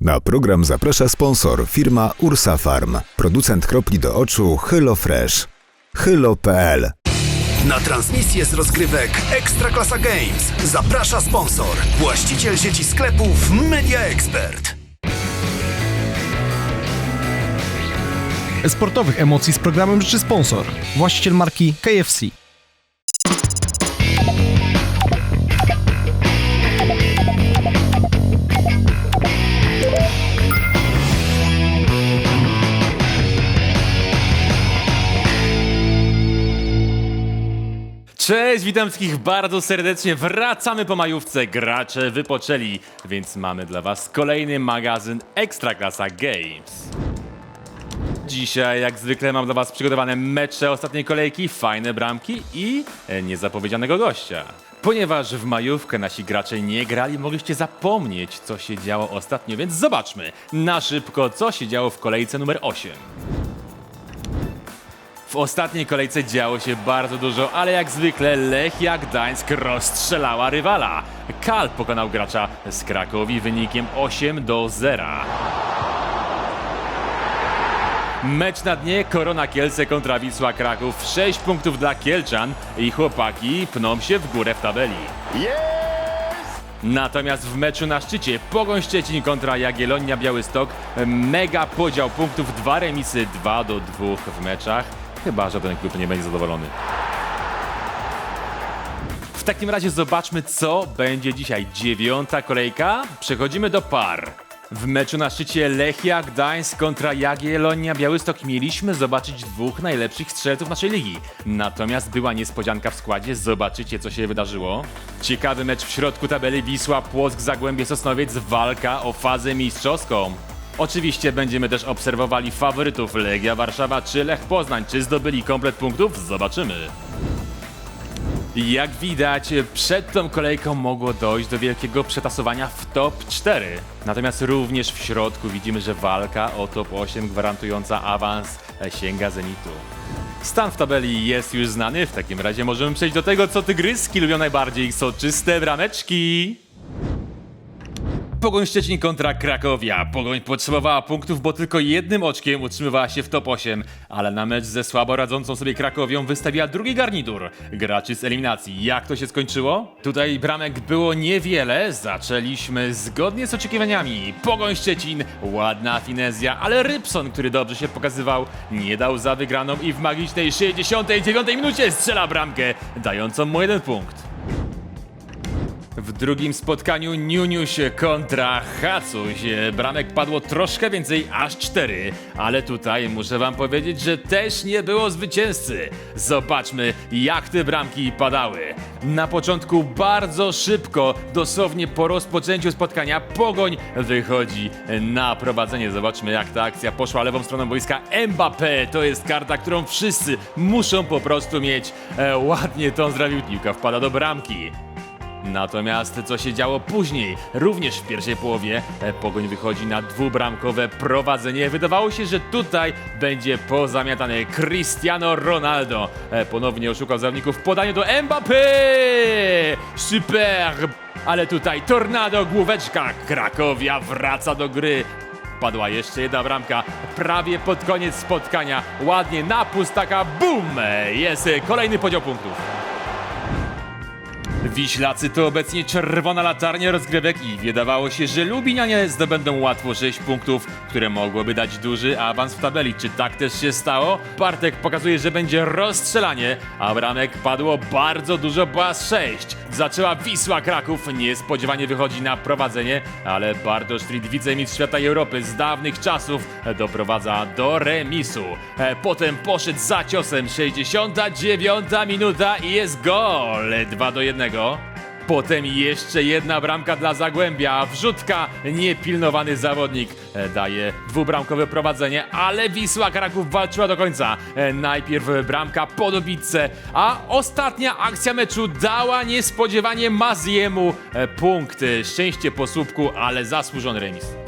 Na program zaprasza sponsor firma Ursa Farm, producent kropli do oczu Hylo Fresh. Hylo.pl Na transmisję z rozgrywek Ekstraklasa Games zaprasza sponsor, właściciel sieci sklepów Media Expert. Sportowych emocji z programem życzy sponsor, właściciel marki KFC. Cześć, witam wszystkich bardzo serdecznie. Wracamy po majówce. Gracze wypoczęli, więc mamy dla Was kolejny magazyn Ekstraklasa Games. Dzisiaj, jak zwykle, mam dla Was przygotowane mecze ostatniej kolejki, fajne bramki i niezapowiedzianego gościa. Ponieważ w majówkę nasi gracze nie grali, mogliście zapomnieć, co się działo ostatnio, więc zobaczmy na szybko, co się działo w kolejce numer 8. W ostatniej kolejce działo się bardzo dużo, ale jak zwykle Lechia Gdańsk rozstrzelała rywala. Kal pokonał gracza z Krakowi wynikiem 8 do 0. Mecz na dnie Korona Kielce kontra Wisła Kraków. 6 punktów dla Kielczan i chłopaki pną się w górę w tabeli. Natomiast w meczu na szczycie Pogoń Szczecin kontra Jagiellonia Białystok mega podział punktów, dwa remisy, 2 do 2 w meczach. Chyba żaden klub nie będzie zadowolony. W takim razie zobaczmy, co będzie dzisiaj. Dziewiąta kolejka. Przechodzimy do par. W meczu na szczycie Lechia Gdańsk kontra Jagiellonia Białystok mieliśmy zobaczyć dwóch najlepszych strzelców naszej ligi. Natomiast była niespodzianka w składzie, zobaczycie co się wydarzyło. Ciekawy mecz w środku tabeli Wisła Płock Zagłębie Sosnowiec, walka o fazę mistrzowską. Oczywiście będziemy też obserwowali faworytów Legia Warszawa czy Lech Poznań. Czy zdobyli komplet punktów? Zobaczymy. Jak widać, przed tą kolejką mogło dojść do wielkiego przetasowania w top 4. Natomiast również w środku widzimy, że walka o top 8 gwarantująca awans sięga zenitu. Stan w tabeli jest już znany, w takim razie możemy przejść do tego, co tygryski lubią najbardziej, soczyste brameczki. Pogoń Szczecin kontra Krakowia. Pogoń potrzebowała punktów, bo tylko jednym oczkiem utrzymywała się w top 8, ale na mecz ze słabo radzącą sobie Krakowią wystawiła drugi garnitur. Graczy z eliminacji. Jak to się skończyło? Tutaj bramek było niewiele. Zaczęliśmy zgodnie z oczekiwaniami. Pogoń Szczecin, ładna finezja, ale Rybson, który dobrze się pokazywał, nie dał za wygraną i w magicznej 69 minucie strzela bramkę, dającą mu jeden punkt. W drugim spotkaniu Niuniuś kontra Hacuś. Bramek padło troszkę więcej, aż cztery. Ale tutaj muszę wam powiedzieć, że też nie było zwycięzcy. Zobaczmy, jak te bramki padały. Na początku bardzo szybko, dosłownie po rozpoczęciu spotkania, Pogoń wychodzi na prowadzenie. Zobaczmy, jak ta akcja poszła lewą stroną boiska. Mbappé to jest karta, którą wszyscy muszą po prostu mieć. E, ładnie to zrobił. Piłka wpada do bramki. Natomiast co się działo później? Również w pierwszej połowie e, Pogoń wychodzi na dwubramkowe prowadzenie. Wydawało się, że tutaj będzie pozamiatany Cristiano Ronaldo. E, Ponownie oszukał zawodników w podaniu do Mbappé! Super! Ale tutaj tornado główeczka. Krakowia wraca do gry. Padła jeszcze jedna bramka prawie pod koniec spotkania. Ładnie na pustaka. Bum! Jest kolejny podział punktów. Wiślacy to obecnie czerwona latarnia rozgrywek i wydawało się, że Lubinianie zdobędą łatwo 6 punktów, które mogłoby dać duży awans w tabeli. Czy tak też się stało? Bartek pokazuje, że będzie rozstrzelanie, a bramek padło bardzo dużo, bo aż 6. Zaczęła Wisła Kraków, niespodziewanie wychodzi na prowadzenie, ale Bartosz Street, wicemistrz świata Europy z dawnych czasów, doprowadza do remisu. E, Potem poszedł za ciosem, 69 minuta i jest gol, 2 do 1. Potem jeszcze jedna bramka dla Zagłębia. Wrzutka, niepilnowany zawodnik e, daje dwubramkowe prowadzenie, ale Wisła Kraków walczyła do końca. E, Najpierw bramka po dobitce, a ostatnia akcja meczu dała niespodziewanie Maziemu e, punkt. Szczęście po słupku, ale zasłużony remis.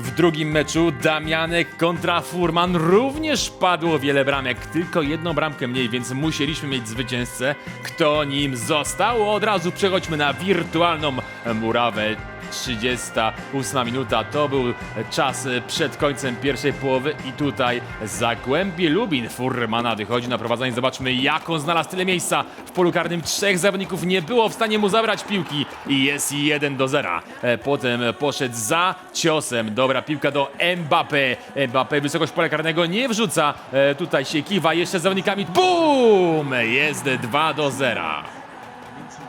W drugim meczu Damianek kontra Furman również padło wiele bramek, tylko jedną bramkę mniej, więc musieliśmy mieć zwycięzcę. Kto nim został? Od razu przechodźmy na wirtualną murawę. 38 minuta to był czas przed końcem pierwszej połowy i tutaj Zagłębie Lubin Furmana wychodzi na prowadzenie. Zobaczmy jak on znalazł tyle miejsca. W polu karnym trzech zawodników nie było w stanie mu zabrać piłki i jest 1 do 0. E, Potem poszedł za ciosem. Dobra piłka do Mbappé. Mbappé wysokość pola karnego nie wrzuca. E, Tutaj się kiwa jeszcze z zawodnikami. BUM! Jest 2 do 0.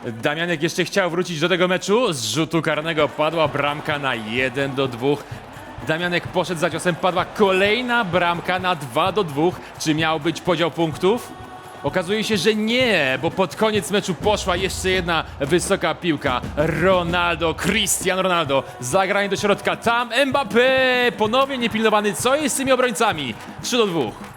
Damianek jeszcze chciał wrócić do tego meczu. Z rzutu karnego padła bramka na 1 do 2. Damianek poszedł za ciosem, padła kolejna bramka na 2 do 2. Czy miał być podział punktów? Okazuje się, że nie, bo pod koniec meczu poszła jeszcze jedna wysoka piłka. Ronaldo, Cristiano Ronaldo, zagranie do środka, tam Mbappé, ponownie niepilnowany. Co jest z tymi obrońcami? 3 do 2.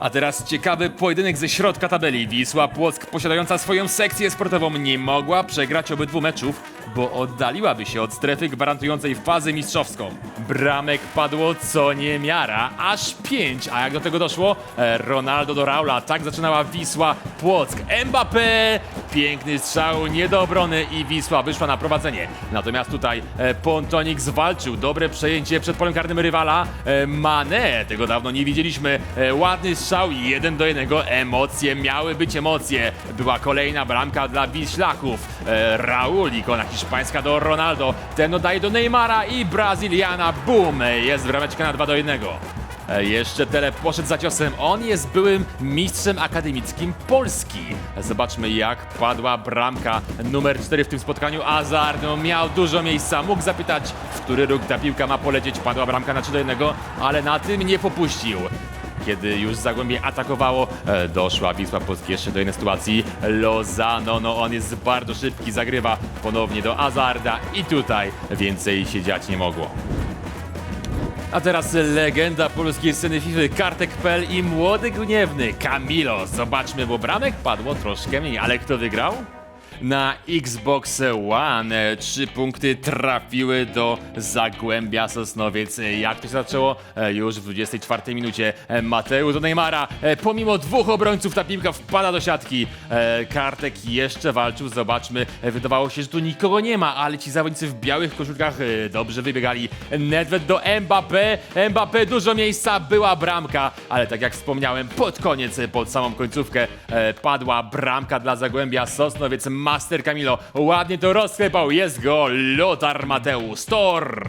A teraz ciekawy pojedynek ze środka tabeli. Wisła Płock, posiadająca swoją sekcję sportową, nie mogła przegrać obydwu meczów, bo oddaliłaby się od strefy gwarantującej fazę mistrzowską. Bramek padło co niemiara, aż pięć, a jak do tego doszło? E, Ronaldo do Raula, tak zaczynała Wisła Płock. Mbappé, piękny strzał, nie do obrony i Wisła wyszła na prowadzenie. Natomiast tutaj e, Pontonik zwalczył, dobre przejęcie przed polem karnym rywala. E, Mane, tego dawno nie widzieliśmy, ładny strzał, jeden do jednego, emocje, miały być emocje. Była kolejna bramka dla Wiślaków. E, Raul, ikona hiszpańska do Ronaldo, ten oddaje do Neymara i Brazyliana, boom, jest brameczka na 2 do 1. E, Jeszcze Tele poszedł za ciosem. On jest byłym mistrzem akademickim Polski. Zobaczmy jak padła bramka numer 4 w tym spotkaniu. Azar no, miał dużo miejsca. Mógł zapytać, w który róg ta piłka ma polecieć. Padła bramka na 3 do 1, ale na tym nie popuścił. Kiedy już Zagłębie atakowało, e, doszła Wisła Płock jeszcze do jednej sytuacji. Lozano, no on jest bardzo szybki, zagrywa ponownie do Azarda i tutaj więcej się dziać nie mogło. A teraz legenda polskiej sceny FIFA, Kartek.pl i młody gniewny Camilo. Zobaczmy, bo bramek padło troszkę mniej, ale kto wygrał? Na Xbox One trzy punkty trafiły do Zagłębia Sosnowiec. Jak to się zaczęło? E, Już w 24 minucie e, Mateusz do Neymara. E, Pomimo dwóch obrońców ta piłka wpada do siatki. Kartek jeszcze walczył, zobaczmy. Wydawało się, że tu nikogo nie ma, ale ci zawodnicy w białych koszulkach dobrze wybiegali. Nedved do Mbappé. Mbappé dużo miejsca, była bramka, ale tak jak wspomniałem, pod koniec, pod samą końcówkę padła bramka dla Zagłębia Sosnowiec. Master Camilo ładnie to rozklepał, jest gol. Lothar Mateusz Tor.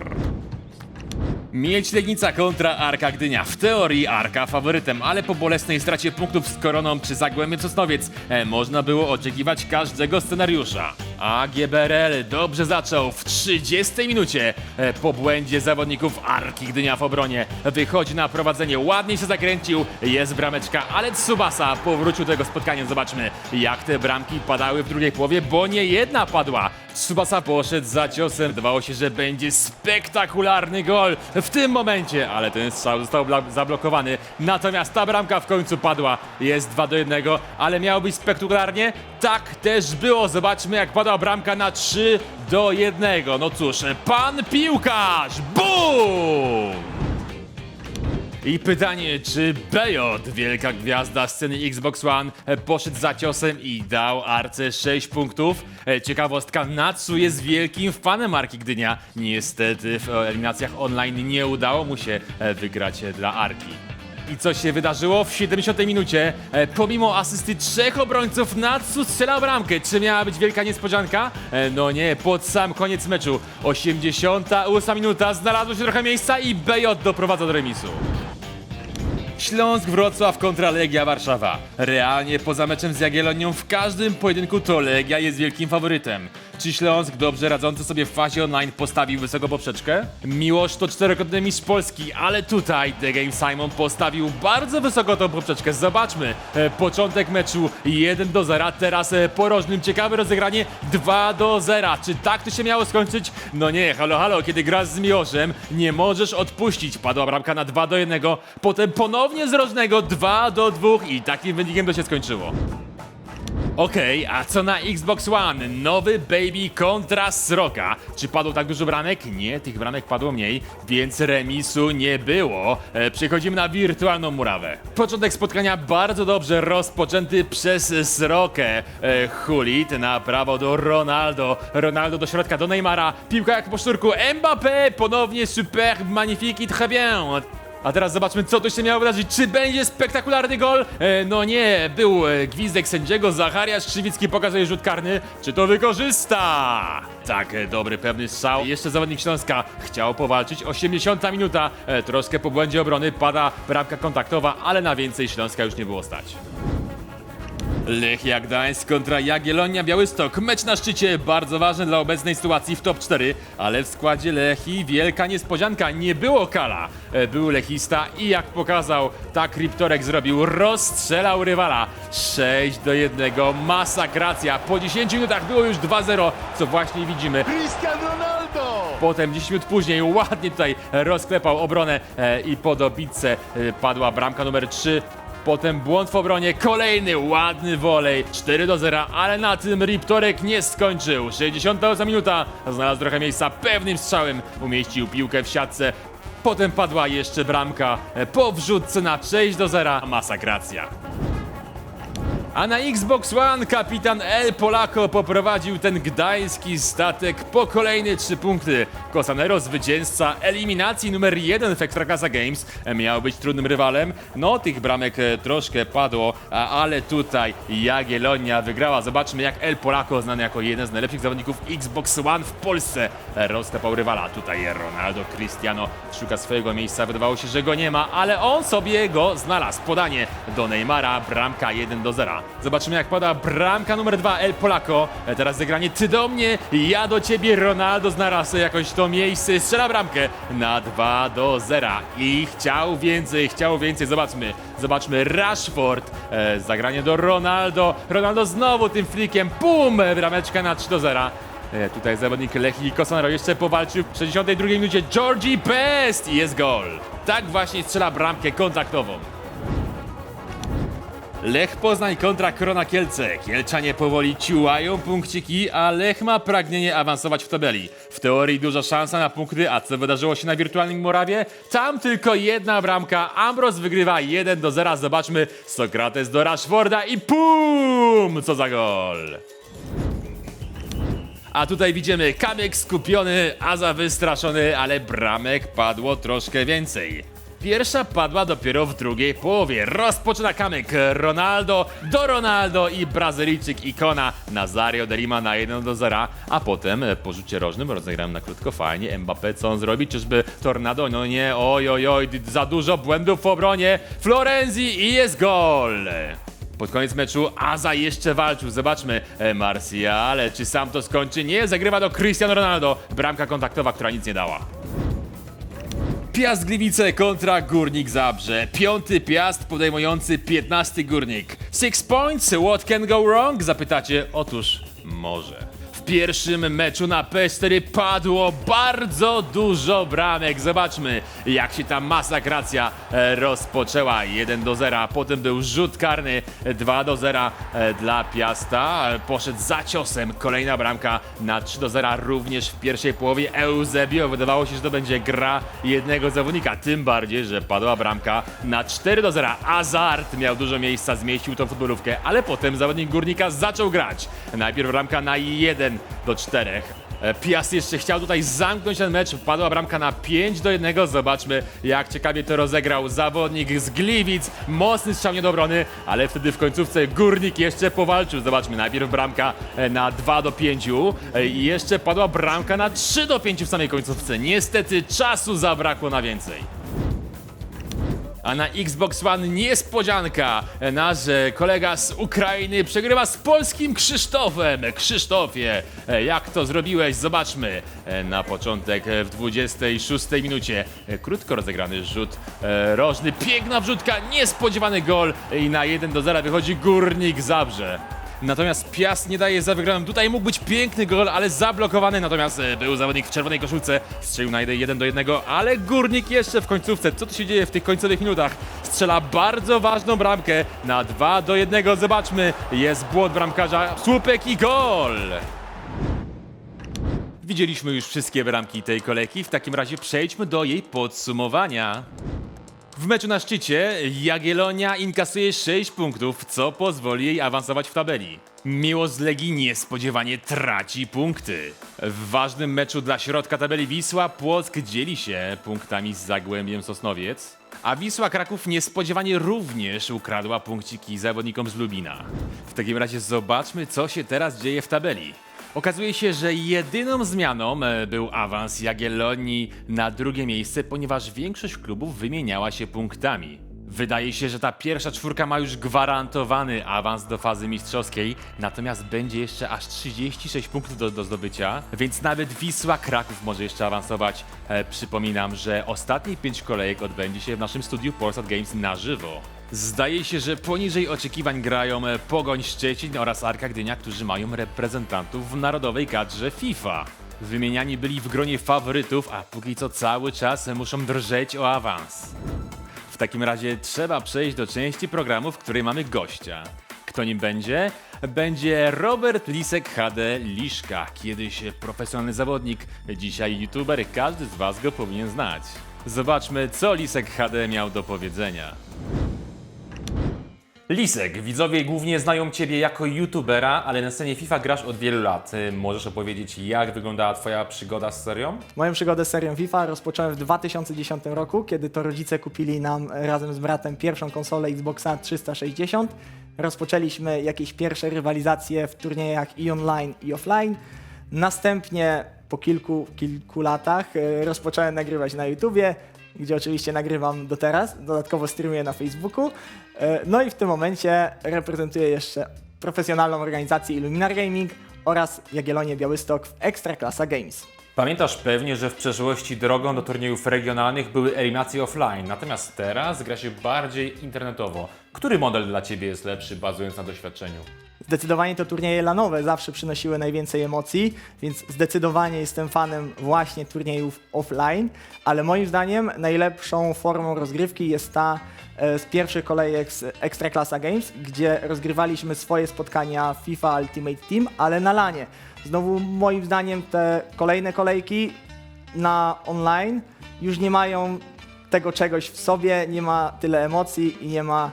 Mieć Legnica kontra Arka Gdynia. W teorii Arka faworytem, ale po bolesnej stracie punktów z Koroną czy Zagłębiem Sosnowiec e, można było oczekiwać każdego scenariusza. A GBRL dobrze zaczął w 30 minucie. E, po błędzie zawodników Arki Gdynia w obronie wychodzi na prowadzenie, ładnie się zakręcił, jest brameczka, ale Tsubasa powrócił do tego spotkania. Zobaczmy jak te bramki padały w drugiej połowie, bo nie jedna padła. Tsubasa poszedł za ciosem, wydawało się, że będzie spektakularny gol w tym momencie, ale ten strzał został zablokowany. Natomiast ta bramka w końcu padła. Jest 2 do 1, ale miało być spektakularnie? Tak też było. Zobaczmy jak padła bramka na 3 do 1. No cóż, pan piłkarz! BUM! I pytanie, czy BJ, wielka gwiazda sceny Xbox One, poszedł za ciosem i dał Arce 6 punktów? E, Ciekawostka, Natsu jest wielkim fanem Arki Gdynia. Niestety w eliminacjach online nie udało mu się e, wygrać e, dla Arki. I co się wydarzyło w 70 minucie? Pomimo asysty trzech obrońców Natsu strzelał bramkę. Czy miała być wielka niespodzianka? No nie, pod sam koniec meczu. 88 minuta, znalazło się trochę miejsca i BJ doprowadza do remisu. Śląsk Wrocław kontra Legia Warszawa. Realnie poza meczem z Jagiellonią w każdym pojedynku to Legia jest wielkim faworytem. Czy Śląsk dobrze radzący sobie w fazie online postawił wysoką poprzeczkę? Miłosz to czterokrotny mistrz Polski, ale tutaj The Game Simon postawił bardzo wysoko tą poprzeczkę. Zobaczmy, e, początek meczu 1 do 0, teraz e, porożnym ciekawe rozegranie 2 do 0. Czy tak to się miało skończyć? No nie, halo halo, kiedy grasz z Miłoszem, nie możesz odpuścić. Padła bramka na 2 do 1, potem ponownie z rożnego 2 do 2 i takim wynikiem to się skończyło. Okej, a co na Xbox One? Nowy Baby kontra Sroka. Czy padło tak dużo bramek? Nie, tych bramek padło mniej, więc remisu nie było. E, przechodzimy na wirtualną murawę. Początek spotkania bardzo dobrze rozpoczęty przez Srokę. E, Hulit na prawo do Ronaldo. Ronaldo do środka do Neymara. Piłka jak po szturku. Mbappé ponownie super, magnifique très bien. A teraz zobaczmy, co tu się miało wydarzyć. Czy będzie spektakularny gol? E, no nie, był e, gwizdek sędziego. Zachariasz Krzywicki pokazuje rzut karny. Czy to wykorzysta? Tak, e, dobry, pewny strzał. Jeszcze zawodnik Śląska chciał powalczyć. 80 minuta. E, troszkę po błędzie obrony. Pada bramka kontaktowa, ale na więcej Śląska już nie było stać. Lechia Gdańsk kontra Jagiellonia Białystok. Mecz na szczycie, bardzo ważny dla obecnej sytuacji w top 4, ale w składzie Lechii wielka niespodzianka, nie było Kala. E, Był Lechista i jak pokazał, tak Riptorek zrobił, rozstrzelał rywala. 6 do 1, masakracja. Po 10 minutach było już 2-0, co właśnie widzimy. Cristiano Ronaldo! Potem 10 minut później ładnie tutaj rozklepał obronę e, i po dobitce e, padła bramka numer 3. Potem błąd w obronie, kolejny ładny wolej, 4 do 0, ale na tym Riptorek nie skończył. 68 minuta, znalazł trochę miejsca, pewnym strzałem umieścił piłkę w siatce. Potem padła jeszcze bramka po wrzutce na 6 do 0, masakracja. A na Xbox One kapitan El Polako poprowadził ten gdański statek po kolejne trzy punkty. Cosanero zwycięzca eliminacji numer jeden w Ekstraklasa Games miał być trudnym rywalem. No tych bramek e, troszkę padło, ale tutaj Jagiellonia wygrała. Zobaczmy jak El Polako, znany jako jeden z najlepszych zawodników Xbox One w Polsce, roztepał rywala. Tutaj Ronaldo Cristiano szuka swojego miejsca, wydawało się, że go nie ma, ale on sobie go znalazł. Podanie do Neymara, bramka 1 do 0. Zobaczymy jak pada bramka numer 2 El Polako. E, Teraz zagranie ty do mnie, ja do ciebie. Ronaldo znalazł jakoś to miejsce, strzela bramkę na 2 do 0. I chciał więcej, chciał więcej. Zobaczmy, zobaczmy Rashford. E, zagranie do Ronaldo. Ronaldo znowu tym flikiem, pum, brameczka na 3 do 0. E, Tutaj zawodnik Lechii Cosanero jeszcze powalczył w 62 minucie Georgie Best i jest gol. Tak właśnie strzela bramkę kontaktową. Lech Poznań kontra Korona Kielce. Kielczanie powoli ciułają punkciki, a Lech ma pragnienie awansować w tabeli. W teorii duża szansa na punkty, a co wydarzyło się na wirtualnym Morawie? Tam tylko jedna bramka. Ambros wygrywa 1 do 0. Zobaczmy. Sokrates do Rashforda i pum! Co za gol! A tutaj widzimy Kamyk skupiony, Aza wystraszony, ale bramek padło troszkę więcej. Pierwsza padła dopiero w drugiej połowie. Rozpoczyna Kamyk, Ronaldo do Ronaldo i Brazylijczyk ikona Nazario de Lima na 1 do 0, a potem e, po rzucie rożnym rozegrałem na krótko fajnie. Mbappé co on zrobi? Czyżby Tornado? No nie, oj oj oj, za dużo błędów w obronie. Florenzi i jest gol! Pod koniec meczu Aza jeszcze walczył. Zobaczmy. E, Martial, czy sam to skończy? Nie, zagrywa do Cristiano Ronaldo. Bramka kontaktowa, która nic nie dała. Piast Gliwice kontra Górnik Zabrze. Piąty Piast podejmujący 15 Górnik. Six points, what can go wrong? Zapytacie, otóż może. Pierwszym meczu na P4 padło bardzo dużo bramek. Zobaczmy, jak się ta masakracja e, rozpoczęła. 1 do 0, potem był rzut karny 2 do 0 e, dla Piasta. Poszedł za ciosem. Kolejna bramka na 3 do 0 również w pierwszej połowie. Eusebio wydawało się, że to będzie gra jednego zawodnika. Tym bardziej, że padła bramka na 4 do 0. Azart miał dużo miejsca, zmieścił tą futbolówkę, ale potem zawodnik Górnika zaczął grać. Najpierw bramka na 1 do 4. E, Piast jeszcze chciał tutaj zamknąć ten mecz, padła bramka na 5 do 1. Zobaczmy, jak ciekawie to rozegrał zawodnik z Gliwic. Mocny strzał nie do obrony, ale wtedy w końcówce Górnik jeszcze powalczył. Zobaczmy, najpierw bramka e, na 2 do 5 e, i jeszcze padła bramka na 3 do 5 w samej końcówce. Niestety czasu zabrakło na więcej. A na Xbox One niespodzianka. Nasz e, kolega z Ukrainy przegrywa z polskim Krzysztofem. Krzysztofie, e, jak to zrobiłeś? Zobaczmy. E, Na początek w 26 minucie krótko rozegrany rzut rożny. Piękna wrzutka, niespodziewany gol i na 1 do 0 wychodzi Górnik Zabrze. Natomiast Piast nie daje za wygraną. Tutaj mógł być piękny gol, ale zablokowany. Natomiast e, był zawodnik w czerwonej koszulce. Strzelił na 1 do 1, ale Górnik jeszcze w końcówce. Co tu się dzieje w tych końcowych minutach? Strzela bardzo ważną bramkę na 2 do 1. Zobaczmy. Jest błąd bramkarza. Słupek i gol! Widzieliśmy już wszystkie bramki tej kolejki. W takim razie przejdźmy do jej podsumowania. W meczu na szczycie Jagiellonia inkasuje 6 punktów, co pozwoli jej awansować w tabeli. Miło z Legii niespodziewanie traci punkty. W ważnym meczu dla środka tabeli Wisła Płock dzieli się punktami z Zagłębiem Sosnowiec, a Wisła Kraków niespodziewanie również ukradła punkciki zawodnikom z Lubina. W takim razie zobaczmy, co się teraz dzieje w tabeli. Okazuje się, że jedyną zmianą e, był awans Jagiellonii na drugie miejsce, ponieważ większość klubów wymieniała się punktami. Wydaje się, że ta pierwsza czwórka ma już gwarantowany awans do fazy mistrzowskiej, natomiast będzie jeszcze aż 36 punktów do, do zdobycia, więc nawet Wisła Kraków może jeszcze awansować. E, przypominam, że ostatnie 5 kolejek odbędzie się w naszym studiu Polsat Games na żywo. Zdaje się, że poniżej oczekiwań grają e, Pogoń Szczecin oraz Arka Gdynia, którzy mają reprezentantów w narodowej kadrze FIFA. Wymieniani byli w gronie faworytów, a póki co cały czas muszą drżeć o awans. W takim razie trzeba przejść do części programu, w której mamy gościa. Kto nim będzie? Będzie Robert Lisek HD Liszka, kiedyś profesjonalny zawodnik, dzisiaj youtuber, każdy z Was go powinien znać. Zobaczmy, co Lisek HD miał do powiedzenia. Lisek, widzowie głównie znają Ciebie jako youtubera, ale na scenie FIFA grasz od wielu lat. Y, Możesz opowiedzieć, jak wyglądała Twoja przygoda z serią? Moją przygodę z serią FIFA rozpocząłem w 2010 roku, kiedy to rodzice kupili nam razem z bratem pierwszą konsolę Xboxa 360. Rozpoczęliśmy jakieś pierwsze rywalizacje w turniejach i online, i offline. Następnie po kilku, kilku latach e, rozpocząłem nagrywać na YouTubie, gdzie oczywiście nagrywam do teraz. Dodatkowo streamuję na Facebooku. E, No i w tym momencie reprezentuję jeszcze profesjonalną organizację Illuminar Gaming oraz Jagiellonię Białystok w Ekstraklasa Games. Pamiętasz pewnie, że w przeszłości drogą do turniejów regionalnych były eliminacje offline, natomiast teraz gra się bardziej internetowo. Który model dla Ciebie jest lepszy, bazując na doświadczeniu? Zdecydowanie to turnieje lanowe zawsze przynosiły najwięcej emocji, więc zdecydowanie jestem fanem właśnie turniejów offline, ale moim zdaniem najlepszą formą rozgrywki jest ta e, z pierwszych kolejek z Ekstraklasa Games, gdzie rozgrywaliśmy swoje spotkania FIFA Ultimate Team, ale na lanie. Znowu moim zdaniem te kolejne kolejki na online już nie mają tego czegoś w sobie, nie ma tyle emocji i nie ma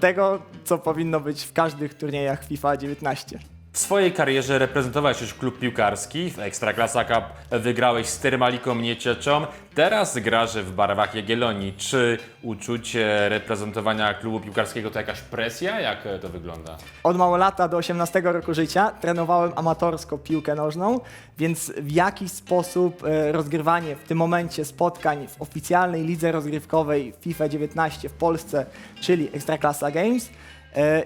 tego, co powinno być w każdych turniejach FIFA 19. W swojej karierze reprezentowałeś już klub piłkarski, w Ekstraklasa Cup wygrałeś z Termaliką Niecieczą, teraz grasz w barwach Jagiellonii. Czy uczucie reprezentowania klubu piłkarskiego to jakaś presja? Jak to wygląda? Od małolata do 18 roku życia trenowałem amatorsko piłkę nożną, więc w jakiś sposób e, rozgrywanie w tym momencie spotkań w oficjalnej lidze rozgrywkowej FIFA 19 w Polsce, czyli Ekstraklasa Games,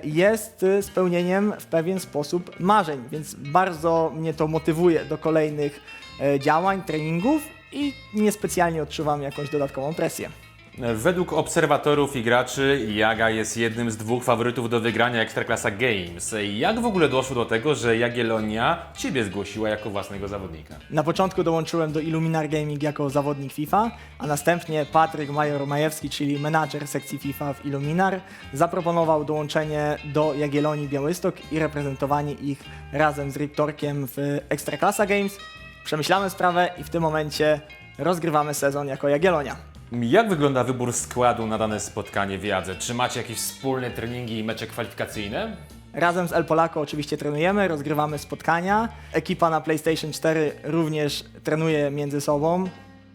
jest e, spełnieniem w pewien sposób marzeń, więc bardzo mnie to motywuje do kolejnych e, działań, treningów i niespecjalnie odczuwam jakąś dodatkową presję. Według obserwatorów i graczy Jaga jest jednym z dwóch faworytów do wygrania Ekstraklasa Games. Jak w ogóle doszło do tego, że Jagiellonia Ciebie zgłosiła jako własnego zawodnika? Na początku dołączyłem do Illuminar Gaming jako zawodnik FIFA, a następnie Patryk Major-Majewski, czyli menadżer sekcji FIFA w Illuminar, zaproponował dołączenie do Jagiellonii Białystok i reprezentowanie ich razem z Riptorkiem w Ekstraklasa Games. Przemyślałem sprawę i w tym momencie rozgrywamy sezon jako Jagiellonia. Jak wygląda wybór składu na dane spotkanie w Jadze? Czy macie jakieś wspólne treningi i mecze kwalifikacyjne? Razem z El Polaco oczywiście trenujemy, rozgrywamy spotkania. Ekipa na PlayStation 4 również trenuje między sobą.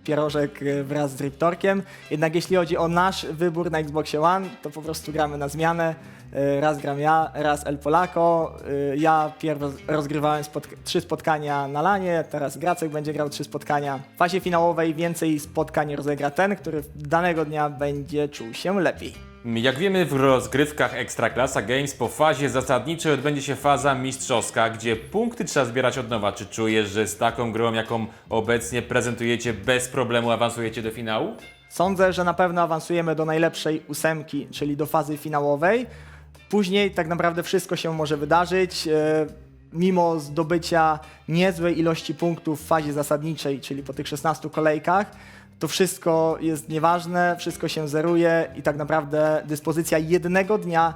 Pierożek y, wraz z Riptorkiem. Jednak jeśli chodzi o nasz wybór na Xboxie One, to po prostu gramy na zmianę. Y, Raz gram ja, raz El Polaco. Y, Ja pierw roz- rozgrywałem spotk- trzy spotkania na lanie, teraz Gracek będzie grał trzy spotkania. W fazie finałowej więcej spotkań rozegra ten, który danego dnia będzie czuł się lepiej. Jak wiemy, w rozgrywkach Ekstraklasa Games po fazie zasadniczej odbędzie się faza mistrzowska, gdzie punkty trzeba zbierać od nowa. Czy czujesz, że z taką grą, jaką obecnie prezentujecie, bez problemu awansujecie do finału? Sądzę, że na pewno awansujemy do najlepszej ósemki, czyli do fazy finałowej. później tak naprawdę wszystko się może wydarzyć. E, Mimo zdobycia niezłej ilości punktów w fazie zasadniczej, czyli po tych 16 kolejkach, to wszystko jest nieważne, wszystko się zeruje i tak naprawdę dyspozycja jednego dnia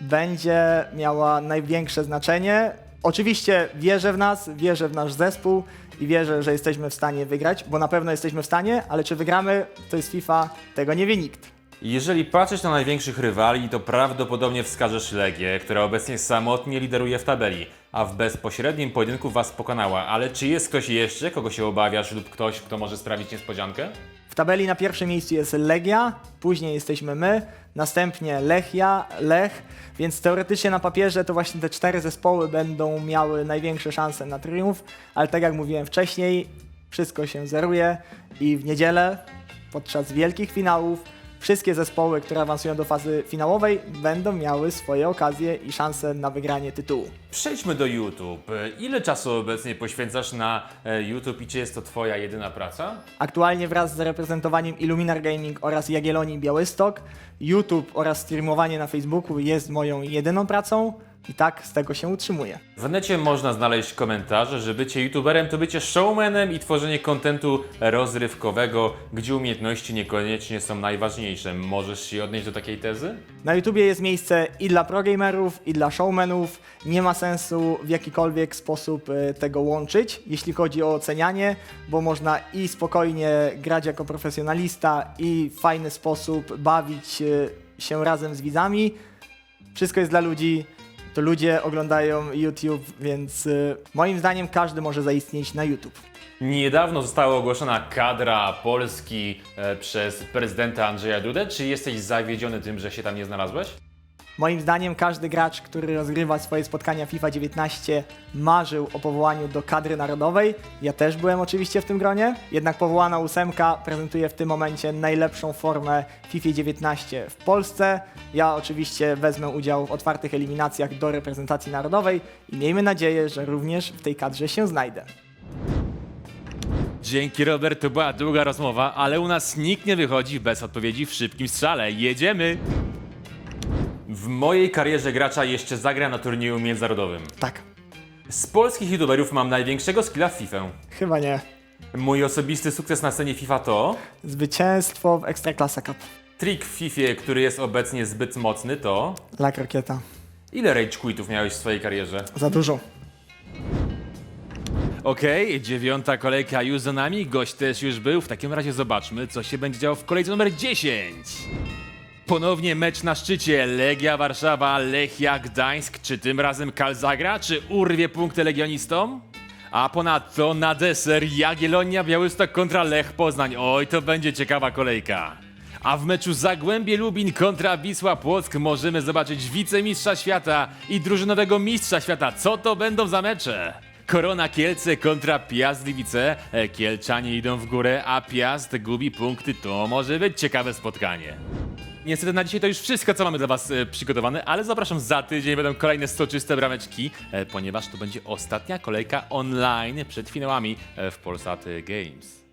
będzie miała największe znaczenie. Oczywiście wierzę w nas, wierzę w nasz zespół i wierzę, że jesteśmy w stanie wygrać, bo na pewno jesteśmy w stanie, ale czy wygramy, to jest FIFA, tego nie wie nikt. Jeżeli patrzysz na największych rywali, to prawdopodobnie wskażesz Legię, która obecnie samotnie lideruje w tabeli, a w bezpośrednim pojedynku was pokonała. Ale czy jest ktoś jeszcze, kogo się obawiasz lub ktoś, kto może sprawić niespodziankę? W tabeli na pierwszym miejscu jest Legia, później jesteśmy my, następnie Lechia, Lech, więc teoretycznie na papierze to właśnie te cztery zespoły będą miały największe szanse na triumf, ale tak jak mówiłem wcześniej, wszystko się zeruje i w niedzielę podczas wielkich finałów wszystkie zespoły, które awansują do fazy finałowej będą miały swoje okazje i szanse na wygranie tytułu. Przejdźmy do YouTube. Ile czasu obecnie poświęcasz na e, YouTube i czy jest to twoja jedyna praca? Aktualnie wraz z reprezentowaniem Illuminar Gaming oraz Jagiellonii Białystok, YouTube oraz streamowanie na Facebooku jest moją jedyną pracą i tak z tego się utrzymuję. W necie można znaleźć komentarze, że bycie youtuberem to bycie showmanem i tworzenie kontentu rozrywkowego, gdzie umiejętności niekoniecznie są najważniejsze. Możesz się odnieść do takiej tezy? Na YouTubie jest miejsce i dla progamerów, i dla showmanów. Nie ma sensu w jakikolwiek sposób e, tego łączyć, jeśli chodzi o ocenianie, bo można i spokojnie grać jako profesjonalista, i w fajny sposób bawić e, się razem z widzami. Wszystko jest dla ludzi, to ludzie oglądają YouTube, więc y, moim zdaniem każdy może zaistnieć na YouTube. Niedawno została ogłoszona kadra Polski e, przez prezydenta Andrzeja Dudę. Czy jesteś zawiedziony tym, że się tam nie znalazłeś? Moim zdaniem każdy gracz, który rozgrywa swoje spotkania FIFA 19 marzył o powołaniu do kadry narodowej. Ja też byłem oczywiście w tym gronie, jednak powołana ósemka prezentuje w tym momencie najlepszą formę FIFA 19 w Polsce. Ja oczywiście wezmę udział w otwartych eliminacjach do reprezentacji narodowej i miejmy nadzieję, że również w tej kadrze się znajdę. Dzięki Robert, to była długa rozmowa, ale u nas nikt nie wychodzi bez odpowiedzi w szybkim strzale. Jedziemy! W mojej karierze gracza jeszcze zagra na turnieju międzynarodowym. Tak, Z polskich youtuberów mam największego skilla w FIFA. chyba nie. Mój osobisty sukces na scenie FIFA to Zwycięstwo w Ekstraklasa Cup. trik w FIFA, który jest obecnie zbyt mocny to krokieta. ile rage quitów miałeś w swojej karierze? Za dużo. Okej, dziewiąta kolejka już za nami, gość też już był. W takim razie zobaczmy, co się będzie działo w kolejce numer 10. Ponownie mecz na szczycie. Legia Warszawa, Lechia Gdańsk. Czy tym razem Kal zagra? Czy urwie punkty legionistom? A ponadto na deser Jagiellonia Białystok kontra Lech Poznań. Oj, to będzie ciekawa kolejka. A w meczu Zagłębie Lubin kontra Wisła Płock możemy zobaczyć wicemistrza świata i drużynowego mistrza świata. Co to będą za mecze? Korona Kielce kontra Piast Gliwice. E, Kielczanie idą w górę, a Piast gubi punkty. To może być ciekawe spotkanie. Niestety na dzisiaj to już wszystko, co mamy dla Was e, przygotowane, ale zapraszam za tydzień, będą kolejne soczyste brameczki, e, ponieważ to będzie ostatnia kolejka online przed finałami e, w Polsat Games.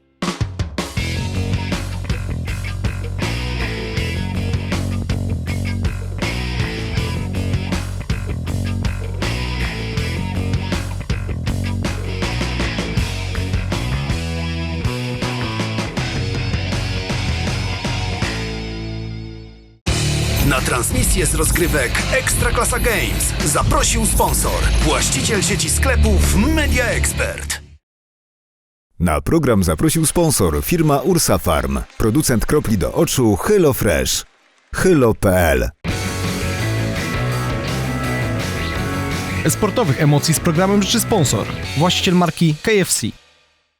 Transmisję z rozgrywek Ekstraklasa Games zaprosił sponsor, właściciel sieci sklepów Media Expert. Na program zaprosił sponsor firma Ursa Farm, producent kropli do oczu Hello Fresh. Hylo.pl Sportowych emocji z programem życzy sponsor, właściciel marki KFC.